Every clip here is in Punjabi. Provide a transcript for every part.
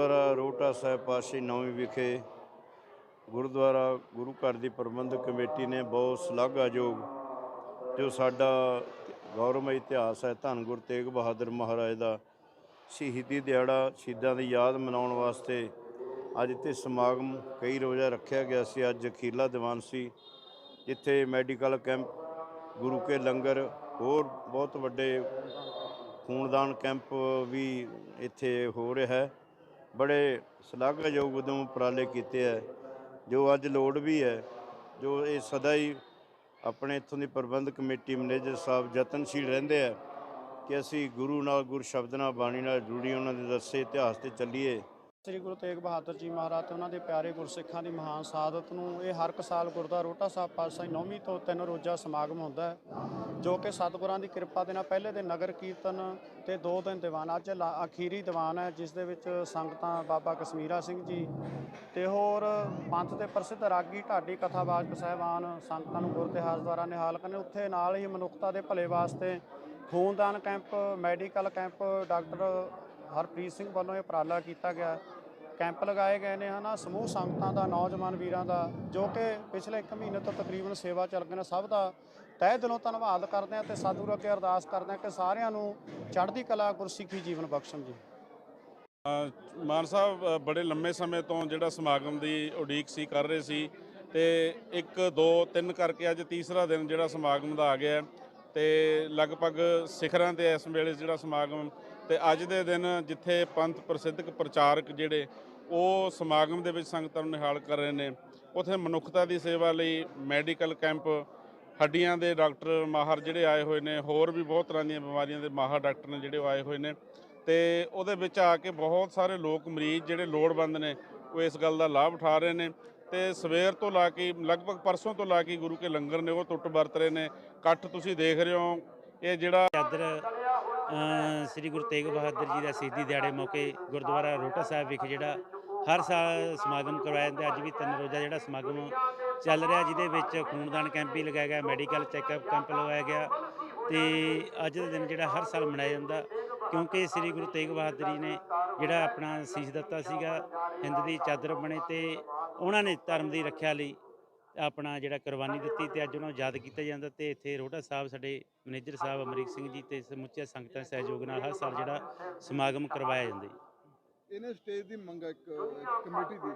ਗੁਰਦੁਆਰਾ ਰੋਟਾ ਸਾਹਿਬ ਪਾਸ਼ੀ ਨੌਵੀਂ ਵਿਖੇ ਗੁਰਦੁਆਰਾ ਗੁਰੂ ਘਰ ਦੀ ਪ੍ਰਬੰਧਕ ਕਮੇਟੀ ਨੇ ਬਹੁਤ ਸ਼ਲਾਘਾਯੋਗ ਜੋ ਸਾਡਾ ਗੌਰਵਮਈ ਇਤਿਹਾਸ ਹੈ, ਧੰਨ ਗੁਰੂ ਤੇਗ ਬਹਾਦਰ ਮਹਾਰਾਜ ਦਾ ਸ਼ਹੀਦੀ ਦਿਹਾੜਾ ਸ਼ਹੀਦਾਂ ਦੀ ਯਾਦ ਮਨਾਉਣ ਵਾਸਤੇ ਅੱਜ ਇੱਥੇ ਸਮਾਗਮ ਕਈ ਰੋਜ਼ਾ ਰੱਖਿਆ ਗਿਆ ਸੀ। ਅੱਜ ਅਖੀਰਲਾ ਦੀਵਾਨ ਸੀ, ਜਿੱਥੇ ਮੈਡੀਕਲ ਕੈਂਪ, ਗੁਰੂ ਕੇ ਲੰਗਰ, ਹੋਰ ਬਹੁਤ ਵੱਡੇ ਖੂਨਦਾਨ ਕੈਂਪ ਵੀ ਇੱਥੇ ਹੋ ਰਿਹਾ ਹੈ। ਬੜੇ ਸ਼ਲਾਘਾਯੋਗ ਉਦਮ ਉਪਰਾਲੇ ਕੀਤੇ ਹੈ ਜੋ ਅੱਜ ਲੋੜ ਵੀ ਹੈ ਜੋ ਇਹ ਸਦਾ ਹੀ ਆਪਣੇ ਇੱਥੋਂ ਦੀ ਪ੍ਰਬੰਧਕ ਕਮੇਟੀ ਮੈਨੇਜਰ ਸਾਹਿਬ ਯਤਨਸ਼ੀਲ ਰਹਿੰਦੇ ਆ ਕਿ ਅਸੀਂ ਗੁਰੂ ਨਾਲ ਗੁਰ ਸ਼ਬਦ ਨਾਲ ਬਾਣੀ ਨਾਲ ਜੁੜੀ, ਉਹਨਾਂ ਦੇ ਦੱਸੇ ਇਤਿਹਾਸ ਤੇ ਚੱਲੀਏ। ਸ੍ਰੀ ਗੁਰੂ ਤੇਗ ਬਹਾਦਰ ਜੀ ਮਹਾਰਾਜ ਤੇ ਉਹਨਾਂ ਦੇ ਪਿਆਰੇ ਗੁਰਸਿੱਖਾਂ ਦੀ ਮਹਾਨ ਸ਼ਹਾਦਤ ਨੂੰ ਇਹ ਹਰ ਇੱਕ ਸਾਲ ਗੁਰਦੁਆਰਾ ਰੋਟਾ ਸਾਹਿਬ ਪਾਤਸ਼ਾਹੀ ਨੌਵੀਂ ਤੋਂ ਤਿੰਨ ਰੋਜ਼ਾ ਸਮਾਗਮ ਹੁੰਦਾ ਹੈ, ਜੋ ਕਿ ਸਤਿਗੁਰਾਂ ਦੀ ਕਿਰਪਾ ਦੇ ਨਾਲ ਪਹਿਲੇ ਦਿਨ ਨਗਰ ਕੀਰਤਨ ਤੇ ਦੋ ਦਿਨ ਦੀਵਾਨ, ਅੱਜ ਲਾ- ਅਖੀਰੀ ਦੀਵਾਨ ਹੈ, ਜਿਸ ਦੇ ਵਿੱਚ ਸੰਗਤਾਂ ਬਾਬਾ ਕਸ਼ਮੀਰਾ ਸਿੰਘ ਜੀ ਤੇ ਹੋਰ ਪੰਥ ਦੇ ਪ੍ਰਸਿੱਧ ਰਾਗੀ ਢਾਡੀ ਕਥਾਵਾਚਕ ਸਾਹਿਬਾਨ ਸੰਗਤਾਂ ਨੂੰ ਗੁਰ ਦੁਆਰਾ ਨਿਹਾਲ ਕਰਨੇ, ਉੱਥੇ ਨਾਲ ਹੀ ਮਨੁੱਖਤਾ ਦੇ ਭਲੇ ਵਾਸਤੇ ਖੂਨਦਾਨ camp, medical camp, doctor Harpreet Singh ਵੱਲੋਂ ਇਹ ਉਪਰਾਲਾ ਕੀਤਾ ਗਿਆ। ਕੈਂਪ ਲਗਾਏ ਗਏ ਨੇ, ਹਨਾ, ਸਮੂਹ ਸੰਗਤਾਂ ਦਾ, ਨੌਜਵਾਨ ਵੀਰਾਂ ਦਾ, ਜੋ ਕਿ ਪਿਛਲੇ 1 ਮਹੀਨੇ ਤੋਂ ਤਕਰੀਬਨ ਸੇਵਾ ਚੱਲ ਗਈ ਨੇ ਸਭ ਦਾ। ਤਹਿ ਦਿਲੋਂ ਧੰਨਵਾਦ ਕਰਦੇ ਹਾਂ ਤੇ ਸਤਿਗੁਰੂ ਅੱਗੇ ਅਰਦਾਸ ਕਰਦੇ ਹਾਂ ਕਿ ਸਾਰਿਆਂ ਨੂੰ ਚੜ੍ਹਦੀ ਕਲਾ, ਗੁਰਸਿੱਖੀ ਜੀਵਨ ਬਖਸ਼ਣ ਜੀ। ਮਾਨ ਸਾਹਿਬ ਬੜੇ ਲੰਮੇ ਸਮੇਂ ਤੋਂ ਜਿਹੜਾ ਸਮਾਗਮ ਦੀ ਉਡੀਕ ਸੀ, ਕਰ ਰਹੇ ਸੀ ਤੇ 1 2 3 ਕਰਕੇ ਅੱਜ ਤੀਸਰਾ ਦਿਨ ਜਿਹੜਾ ਸਮਾਗਮ ਦਾ ਆ ਗਿਆ ਹੈ ਤੇ ਲਗਭਗ ਸਿਖਰਾਂ ਤੇ ਇਸ ਵੇਲੇ ਜਿਹੜਾ ਸਮਾਗਮ ਤੇ ਅੱਜ ਦੇ ਦਿਨ ਜਿੱਥੇ ਪੰਥ ਪ੍ਰਸਿੱਧਕ ਪ੍ਰਚਾਰਕ ਜਿਹੜੇ ਉਹ ਸਮਾਗਮ ਦੇ ਵਿੱਚ ਸੰਗਤਾਂ ਨੂੰ ਨਿਹਾਲ ਕਰ ਰਹੇ ਨੇ, ਉਥੇ ਮਨੁੱਖਤਾ ਦੀ ਸੇਵਾ ਲਈ ਮੈਡੀਕਲ ਕੈਂਪ, ਹੱਡੀਆਂ ਦੇ ਡਾਕਟਰ ਮਾਹਰ ਜਿਹੜੇ ਆਏ ਹੋਏ ਨੇ, ਹੋਰ ਵੀ ਬਹੁਤ ਤਰ੍ਹਾਂ ਦੀਆਂ ਬਿਮਾਰੀਆਂ ਦੇ ਮਾਹਰ ਡਾਕਟਰ ਨੇ ਜਿਹੜੇ ਉਹ ਆਏ ਹੋਏ ਨੇ ਤੇ ਉਹਦੇ ਵਿੱਚ ਆ ਕੇ ਬਹੁਤ ਸਾਰੇ ਲੋਕ ਮਰੀਜ਼ ਜਿਹੜੇ ਲੋੜਵੰਦ ਨੇ, ਉਹ ਇਸ ਗੱਲ ਦਾ ਲਾਭ ਉਠਾ ਰਹੇ ਨੇ ਤੇ ਸਵੇਰ ਤੋਂ ਲਾ ਕੇ ਲਗਭਗ ਪਰਸੋਂ ਤੋਂ ਲਾ ਕੇ ਗੁਰੂ ਕੇ ਲੰਗਰ ਨੇ ਉਹ ਟੁੱਟ ਵਰਤ ਰਹੇ ਨੇ। ਇਕੱਠ ਤੁਸੀਂ ਦੇਖ ਰਹੇ ਹੋ, ਇਹ ਜਿਹੜਾ ਚਾਦਰ ਸ੍ਰੀ ਗੁਰੂ ਤੇਗ ਬਹਾਦਰ ਜੀ ਦਾ ਸ਼ਹੀਦੀ ਦਿਹਾੜੇ ਮੌਕੇ ਗੁਰਦੁਆਰਾ ਰੋਟਾ ਸਾਹਿਬ ਵਿਖੇ ਜਿਹੜਾ ਹਰ ਸਾਲ ਸਮਾਗਮ ਕਰਵਾਇਆ ਜਾਂਦਾ ਅੱਜ ਵੀ ਤਿੰਨ ਰੋਜ਼ਾ ਜਿਹੜਾ ਸਮਾਗਮ ਚੱਲ ਰਿਹਾ, ਜਿਹਦੇ ਵਿੱਚ ਖੂਨਦਾਨ ਕੈਂਪ ਵੀ ਲਗਾਇਆ ਗਿਆ, ਮੈਡੀਕਲ ਚੈੱਕਅਪ ਕੈਂਪ ਲਗਾਇਆ ਗਿਆ ਤੇ ਅੱਜ ਦਾ ਦਿਨ ਜਿਹੜਾ ਹਰ ਸਾਲ ਮਨਾਇਆ ਜਾਂਦਾ, ਕਿਉਂਕਿ ਸ੍ਰੀ ਗੁਰੂ ਤੇਗ ਬਹਾਦਰ ਜੀ ਨੇ ਜਿਹੜਾ ਆਪਣਾ ਸੀਸ ਦਿੱਤਾ ਸੀਗਾ, ਹਿੰਦ ਦੀ ਚਾਦਰ ਬਣੇ ਤੇ ਉਹਨਾਂ ਨੇ ਧਰਮ ਦੀ ਰੱਖਿਆ ਲਈ ਆਪਣਾ ਜਿਹੜਾ ਕੁਰਬਾਨੀ ਦਿੱਤੀ ਤੇ ਅੱਜ ਉਹਨਾਂ ਨੂੰ ਯਾਦ ਕੀਤਾ ਜਾਂਦਾ ਤੇ ਇੱਥੇ ਰੋਹਟਾ ਸਾਹਿਬ ਸਾਡੇ ਮੈਨੇਜਰ ਸਾਹਿਬ ਅਮਰੀਕ ਸਿੰਘ ਜੀ ਤੇ ਸਮੁੱਚੇ ਸੰਗਤਾਂ ਦੇ ਸਹਿਯੋਗ ਨਾਲ ਹਰ ਸਾਲ ਜਿਹੜਾ ਸਮਾਗਮ ਕਰਵਾਇਆ ਜਾਂਦਾ ਜੀ। ਇਹਨੇ ਸਟੇਜ ਦੀ ਮੰਗ ਇੱਕ ਕਮੇਟੀ ਦੀ।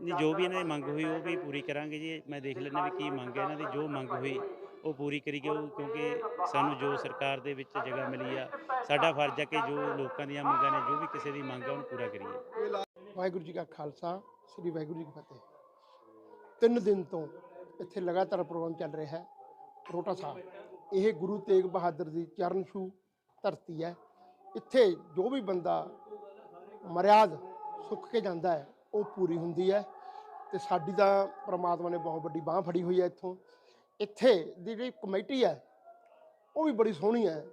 ਨਹੀਂ ਜੋ ਵੀ ਇਹਨਾਂ ਦੀ ਮੰਗ ਹੋਈ ਉਹ ਵੀ ਪੂਰੀ ਕਰਾਂਗੇ ਜੀ। ਮੈਂ ਦੇਖ ਲੈਣਾ ਵੀ ਕੀ ਮੰਗ ਹੈ ਇਹਨਾਂ ਦੀ। ਜੋ ਮੰਗ ਹੋਈ ਉਹ ਪੂਰੀ ਕਰੀ ਜਾਊ ਕਿਉਂਕਿ ਸਾਨੂੰ ਜੋ ਸਰਕਾਰ ਦੇ ਵਿੱਚ ਜਗ੍ਹਾ ਮਿਲੀ ਆ ਸਾਡਾ ਫਰਜ਼ ਹੈ ਕਿ ਜੋ ਲੋਕਾਂ ਦੀਆਂ ਮੰਗਾਂ ਨੇ ਜੋ ਵੀ ਕਿਸੇ ਦੀ ਮੰਗ ਹੈ ਉਹਨੂੰ ਪੂਰਾ ਕਰੀਏ। ਵਾਹਿਗੁਰੂ ਜੀ ਕਾ ਖਾਲਸਾ ਸ੍ਰੀ ਵਾਹਿਗੁਰੂ ਜੀ ਕੀ ਫਤਿਹ। ਤਿੰਨ ਦਿਨ ਤੋਂ ਇੱਥੇ ਲਗਾਤਾਰ ਪ੍ਰੋਗਰਾਮ ਚੱਲ ਰਿਹਾ ਹੈ ਰੋਟਾ ਸਾਹਿਬ। ਇਹ ਗੁਰੂ ਤੇਗ ਬਹਾਦਰ ਦੀ ਚਰਨ ਛੂ ਧਰਤੀ ਹੈ। ਇੱਥੇ ਜੋ ਵੀ ਬੰਦਾ ਮਰਿਆਦ ਸੁੱਖ ਕੇ ਜਾਂਦਾ ਹੈ, ਉਹ ਪੂਰੀ ਹੁੰਦੀ ਹੈ ਤੇ ਸਾਡੀ ਤਾਂ ਪ੍ਰਮਾਤਮਾ ਨੇ ਬਹੁਤ ਵੱਡੀ ਬਾਹ ਫੜੀ ਹੋਈ ਹੈ ਇੱਥੋਂ। ਇੱਥੇ ਦੀ ਜਿਹੜੀ ਕਮੇਟੀ ਹੈ, ਉਹ ਵੀ ਬੜੀ ਸੋਹਣੀ ਹੈ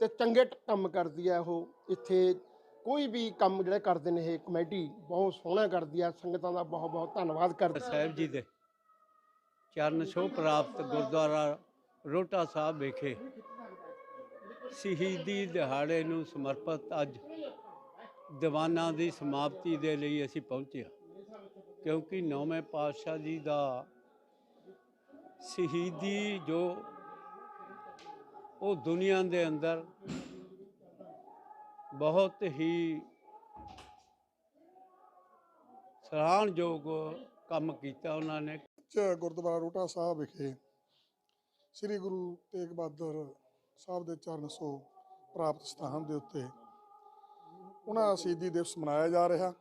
ਤੇ ਚੰਗੇ ਕੰਮ ਕਰਦੀ ਹੈ ਉਹ। ਇੱਥੇ ਕੋਈ ਵੀ ਕੰਮ ਜਿਹੜੇ ਕਰਦੇ ਨੇ ਇਹ ਕਮੇਟੀ ਬਹੁਤ ਸੋਹਣਾ ਕਰਦੀ ਹੈ ਸੰਗਤਾਂ ਦਾ ਬਹੁਤ ਬਹੁਤ ਧੰਨਵਾਦ ਕਰਦੀ। ਸਾਹਿਬ ਜੀ ਦੇ ਚਰਨ ਛੋਹ ਪ੍ਰਾਪਤ ਗੁਰਦੁਆਰਾ ਰੋਟਾ ਸਾਹਿਬ ਵਿਖੇ ਸ਼ਹੀਦੀ ਦਿਹਾੜੇ ਨੂੰ ਸਮਰਪਿਤ ਅੱਜ ਦੀਵਾਨਾਂ ਦੀ ਸਮਾਪਤੀ ਦੇ ਲਈ ਅਸੀਂ ਪਹੁੰਚਿਆ ਕਿਉਂਕਿ ਨੌਵੇਂ ਪਾਤਸ਼ਾਹ ਜੀ ਦਾ ਸ਼ਹੀਦੀ ਜੋ ਉਹ ਦੁਨੀਆ ਦੇ ਅੰਦਰ ਬਹੁਤ ਹੀ ਸਰਾਹਣਯੋਗ ਕੰਮ ਕੀਤਾ ਉਹਨਾਂ ਨੇ। ਚ ਗੁਰਦੁਆਰਾ ਰੋਟਾ ਸਾਹਿਬ ਵਿਖੇ ਸ੍ਰੀ ਗੁਰੂ ਤੇਗ ਬਹਾਦਰ ਸਾਹਿਬ ਦੇ ਚਰਨ ਸੋ ਪ੍ਰਾਪਤ ਸਥਾਨ ਦੇ ਉੱਤੇ ਉਹਨਾਂ ਦਾ ਸ਼ਹੀਦੀ ਦਿਵਸ ਮਨਾਇਆ ਜਾ ਰਿਹਾ।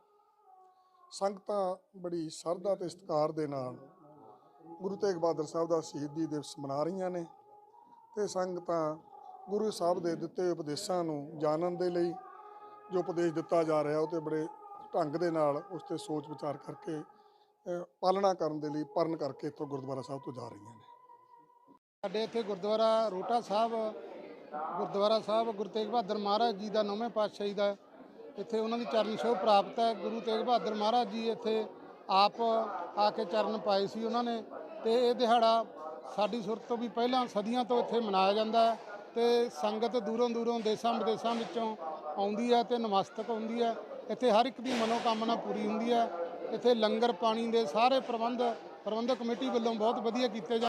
ਸੰਗਤਾਂ ਬੜੀ ਸ਼ਰਧਾ ਤੇ ਸਤਿਕਾਰ ਦੇ ਨਾਲ ਗੁਰੂ ਤੇਗ ਬਹਾਦਰ ਸਾਹਿਬ ਦਾ ਸ਼ਹੀਦੀ ਦਿਵਸ ਮਨਾ ਰਹੀਆਂ ਨੇ ਤੇ ਸੰਗਤਾਂ ਗੁਰੂ ਸਾਹਿਬ ਦੇ ਦਿੱਤੇ ਉਪਦੇਸ਼ਾਂ ਨੂੰ ਜਾਣਨ ਦੇ ਲਈ ਜੋ ਉਪਦੇਸ਼ ਦਿੱਤਾ ਜਾ ਰਿਹਾ, ਉਹ ਤੇ ਬੜੇ ਢੰਗ ਦੇ ਨਾਲ ਉਸ ਤੇ ਸੋਚ ਵਿਚਾਰ ਕਰਕੇ ਪਾਲਣਾ ਕਰਨ ਦੇ ਲਈ ਪਰਨ ਕਰਕੇ ਇੱਥੋਂ ਗੁਰਦੁਆਰਾ ਸਾਹਿਬ ਤੋਂ ਜਾ ਰਹੀਆਂ ਨੇ। ਸਾਡੇ ਇੱਥੇ ਗੁਰਦੁਆਰਾ ਰੋਟਾ ਸਾਹਿਬ, ਗੁਰਦੁਆਰਾ ਸਾਹਿਬ ਗੁਰੂ ਤੇਗ ਬਹਾਦਰ ਮਹਾਰਾਜ ਜੀ ਦਾ ਨੌਵੇਂ ਪਾਤਸ਼ਾਹੀ ਦਾ, ਇੱਥੇ ਉਹਨਾਂ ਦੀ ਚਰਨ ਛੋਹ ਪ੍ਰਾਪਤ ਹੈ। ਗੁਰੂ ਤੇਗ ਬਹਾਦਰ ਮਹਾਰਾਜ ਜੀ ਇੱਥੇ ਆਪ ਆ ਕੇ ਚਰਨ ਪਾਏ ਸੀ ਉਹਨਾਂ ਨੇ ਤੇ ਇਹ ਦਿਹਾੜਾ ਸਾਡੀ ਸੁਰਤ ਤੋਂ ਵੀ ਪਹਿਲਾਂ ਸਦੀਆਂ ਤੋਂ ਇੱਥੇ ਮਨਾਇਆ ਜਾਂਦਾ ਹੈ ਤੇ ਸੰਗਤ ਦੂਰੋਂ ਦੂਰੋਂ ਦੇਸ਼ਾਂ ਵਿਦੇਸ਼ਾਂ ਵਿੱਚੋਂ ਆਉਂਦੀ ਹੈ ਤੇ ਨਮਸਤਕ ਹੁੰਦੀ ਹੈ ਇੱਥੇ ਹਰ ਇੱਕ ਦੀ ਮਨੋਕਾਮਨਾ ਪੂਰੀ ਹੁੰਦੀ ਹੈ ਇੱਥੇ ਲੰਗਰ ਪਾਣੀ ਦੇ ਸਾਰੇ ਪ੍ਰਬੰਧ, ਪ੍ਰਬੰਧਕ ਕਮੇਟੀ ਵੱਲੋਂ ਬਹੁਤ ਵਧੀਆ ਕੀਤੇ ਜਾ